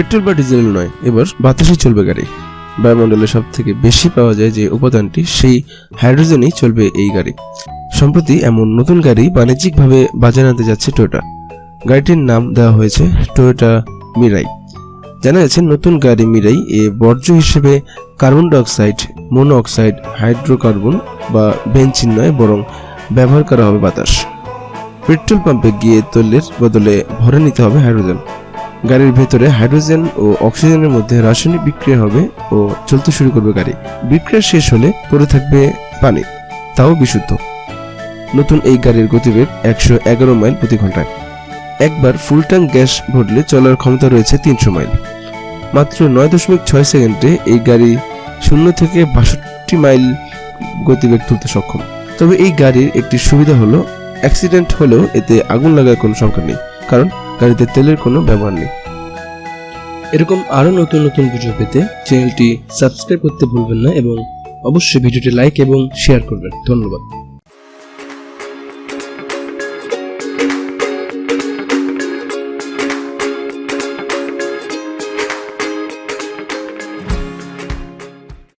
Petrol বা diesel নয়, এবার বাতাসে চলবে গাড়ি। বায়ুমণ্ডলে সব থেকে বেশি পাওয়া যায় যে উপাদানটি, সেই হাইড্রোজেনেই চলবে এই গাড়ি। সম্প্রতি এমন নতুন গাড়ি বাণিজ্যিকভাবে বাজারে আনতে যাচ্ছে টয়োটা গাড়িটির নাম দেওয়া হয়েছে টয়োটা মিরাই জানা যাচ্ছে নতুন গাড়ি মিরাই এ বর্জ্য হিসেবে carbon dioxide mono oxide hydrocarbon বা বেঞ্চিন নয় বরং ব্যবহার করা হবে বাতাস। পেট্রোল পাম্পে গিয়ে তৈলের বদলে ভরে নিতে হবে হাইড্রোজেন। গাড়ির ভেতরে হাইড্রোজেন ও অক্সিজেনের মধ্যে রাসায়নিক বিক্রিয়া হবে ও চলতে শুরু করবে গাড়ি। বিক্রিয়া শেষ হলে পড়ে থাকবে পানি। তাও বিশুদ্ধ। নতুন এই গাড়ির গতিবেগ একশো এগারো মাইল প্রতি ঘন্টায়। একবার ফুল ট্যাঙ্ক গ্যাস ভরলে চলার ক্ষমতা রয়েছে তিনশো মাইল। মাত্র নয় দশমিক ছয় সেকেন্ডে এই গাড়ি শূন্য থেকে বাষট্টি মাইল গতিবেগ তুলতে সক্ষম। তবে এই গাড়ির একটি সুবিধা হলো, অ্যাক্সিডেন্ট হলেও এতে আগুন লাগার কোনো সংখ্যা নেই। কারণ গাড়িতে তেলের কোনো ব্যবহার নেই। এরকম আরও নতুন নতুন ভিডিও পেতে চ্যানেলটি সাবস্ক্রাইব করতে ভুলবেন না এবং অবশ্যই ভিডিওটি লাইক এবং শেয়ার করবেন। ধন্যবাদ।